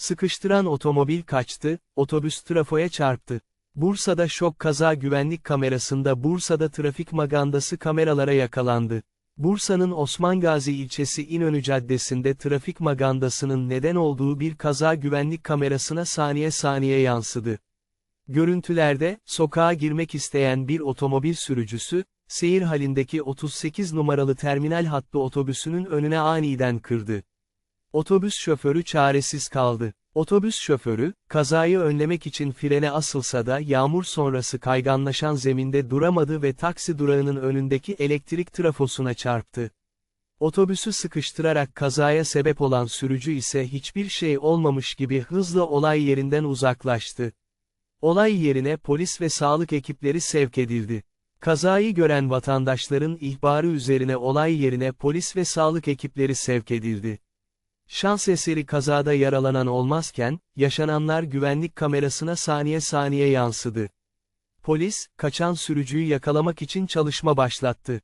Sıkıştıran otomobil kaçtı, otobüs trafoya çarptı. Bursa'da şok kaza güvenlik kamerasında Bursa'da trafik magandası kameralara yakalandı. Bursa'nın Osman Gazi ilçesi İnönü Caddesi'nde trafik magandasının neden olduğu bir kaza güvenlik kamerasına saniye saniye yansıdı. Görüntülerde, sokağa girmek isteyen bir otomobil sürücüsü, seyir halindeki 38 numaralı terminal hattı otobüsünün önüne aniden kırdı. Otobüs şoförü çaresiz kaldı. Otobüs şoförü, kazayı önlemek için frene asılsa da yağmur sonrası kayganlaşan zeminde duramadı ve taksi durağının önündeki elektrik trafosuna çarptı. Otobüsü sıkıştırarak kazaya sebep olan sürücü ise hiçbir şey olmamış gibi hızla olay yerinden uzaklaştı. Olay yerine polis ve sağlık ekipleri sevk edildi. Kazayı gören vatandaşların ihbarı üzerine olay yerine polis ve sağlık ekipleri sevk edildi. Şans eseri kazada yaralanan olmazken, yaşananlar güvenlik kamerasına saniye saniye yansıdı. Polis, kaçan sürücüyü yakalamak için çalışma başlattı.